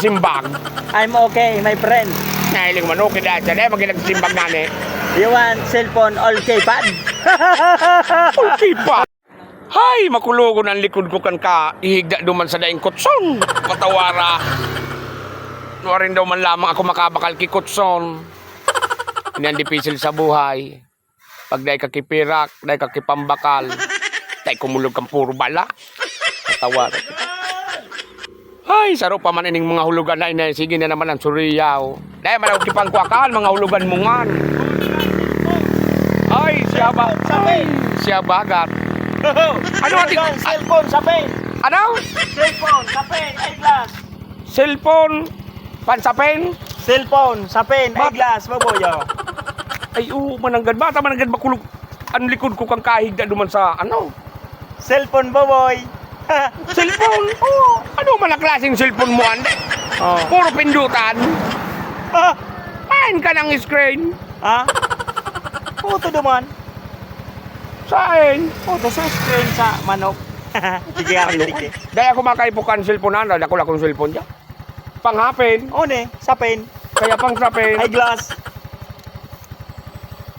simbag. I'm okay, my friend. Nahiling manok, hindi siya. Dahil magilag simbag nani. You want cellphone okay pad? Ulti pa. Hay, makulugon ang likod ko kan ka. Ihigda duman sa daing kutson. Patawara. Warin daw man lamang ako makabakal ki kutson. Hindi ang dipisil sa buhay. Pag dahi kakipirak, dahi kakipambakal. Dahi kumulog kang puro bala. Patawara. Ay, saro pa man ining mga hulugan na inay. Sige na naman ang suriyaw. Dahil man ako kipangkwakan, mga hulugan mo nga. Ay, siya ba? Ay, siya bagat. Ano Yung cellphone sa pen. Ano? Cellphone sa pen, eyeglass. Cellphone? Pansapin? Cellphone sa Ba- eyeglass, baboyo. Ay, oo, mananggad. Bata mananggad makulog. Ang likod ko kang kahigda duman sa ano? Cellphone, baboy. Cellphone? Oo. Ano man ang klaseng cellphone mo, ande? oh. Puro pindutan. Ah, Pain ka ng screen. ha? Puto duman. Saan? Puto sa screen sa manok. Sige, sige. Dahil ako makaipukan cellphone na, dahil ako lang kong cellphone dyan. Panghapin, One, sa pen, kaya pang sapin. eyeglass.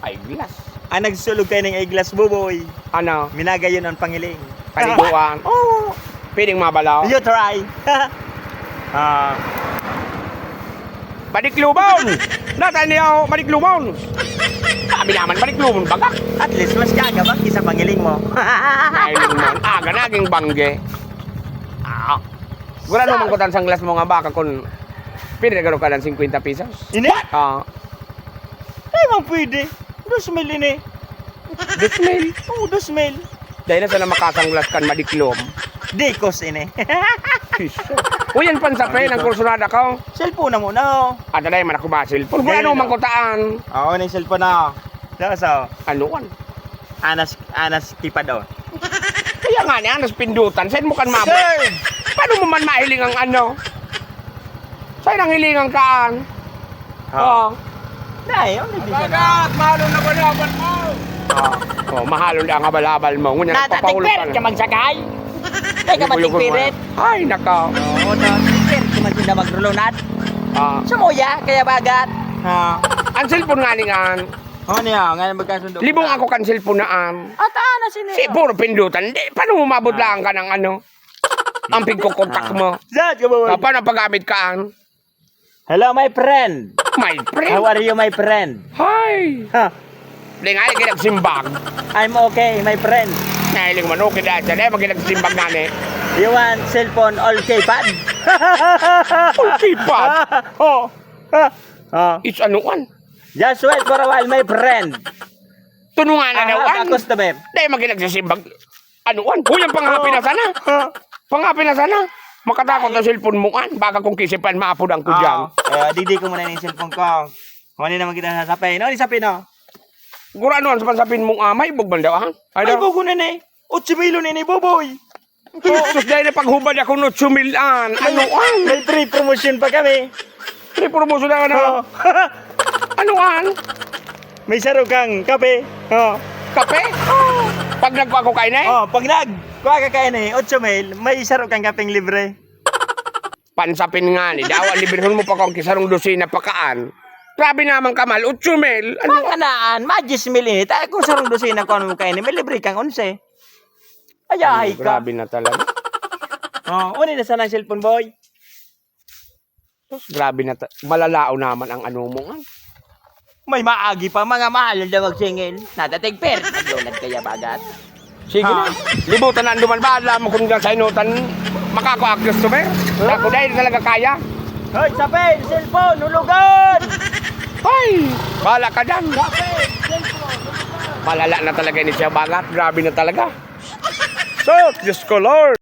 Ay, glass. Ah, nagsulog kayo ng eyeglass, baboy. Ano? Minagayon ang pangiling. Kaliguan. Oh, Piling mabalaw. you try. Ah, Badiklubon! Natan niyo, badiklubon! Sabi naman, badiklubon baga. at least mas gagabak sa pangiling mo. Dahil naman, aga naging bangge. Ah. Gura naman ko tan sang glass mo nga baka kung pinagaro ka ng 50 pesos. Ini? Ah, Ay, mang pwede. Dos mil ini. dismail. Oh, dos mil. Dahil na sa na makasang glass kan madiklom. Dekos ini. Uy, yan pansapin, ang kursunada ko. cellphone na muna. oh. At dahil man ako basil. Puro Dahil ano na. man ko taan. Oo, na cellphone na. Daso, Ano kan? anas, anas tipa daw. Kaya nga niya, anas pindutan. Saan mo kan mabot? Sir! Paano mo man mahiling ang ano? Saan ang hilingang kaan? Oh. Oo. Nay, ano di siya na? Bagat, mahalo na balabal mo. Oh, mahalo na ang habal-habal mo. Ngunya nagpapahulog ka na. magsakay. Ay, ka matigpirit. na. Ay, naka. Oo, na. Ka man sila magrulunat. Ah. Sumuya, kaya bagat. Ha. ang cellphone nga ningan. Oo niya, ngayon magkasundo. Libong ako kan cellphone naan. At ana sini. Si puro pindutan. Di, paano mo mabot lang ka ng ano? Ang pagkukontak mo. Zat ka Ah, paano paggamit ka ang? Hello, my friend. My How friend. are you, my friend? Hi. Ha. Di nga, kinagsimbag. I'm okay, my friend. Nahiling manok, hindi siya. Di, maginagsimbag nani. You want cellphone okay pad? Ulti pa. oh. Oh. It's kan? Just wait for a while, my friend. Tunungan na daw Ah, an. customer. Di, maginagsimbag. Ano kan? Huy, ang panghapi na sana. Panghapi na sana. Makatakot na cellphone mo kan. Baka kung kisipan, maapod ang kudyang. Ah, eh, didi ko muna yung cellphone ko. Kung ano naman kita sasapin. Ano ni sapin, no? Gura ano ang sapin mong amay, bugban daw ah. Ay Ay, bugo na ni. Utsi milo ni ni, boboy. Sus, dahil na paghubad ako no sumilan. Ano an? May free promotion pa kami. May promotion na ano? Oh. Ano an? May saro kang kape. Oh. Kape? Pag nagkuha ko kayo na eh. Oh, pag nag kuha ka kain eh, 8 mil, may saro kang kapeng libre. Pansapin nga ni. Dawa, librehon mo pa kung kisarong dosina pakaan. Grabe naman kamal, 8 mil. Ano Ano? kanaan, magis mil ini. Tayo kung sarong dosina ko ano mo kain, may libre kang 11. Ayahay ka. Grabe na talaga. Oh, uni na sana ang cellphone boy. Grabe na. ta- Malalao naman ang ano mo nga. May maagi pa mga mahal na magsingil. Nadatig per. Naglunad kaya bagat. Sige na. Libutan na duman ba? Alam mo kung sa inutan, makako-ak customer. Ako dahil talaga kaya. Hoy, sapin, cellphone, hulugan! Bala ka dyan. Malala na talaga ni siya bagat. Grabe na talaga. So, Diyos ko Lord.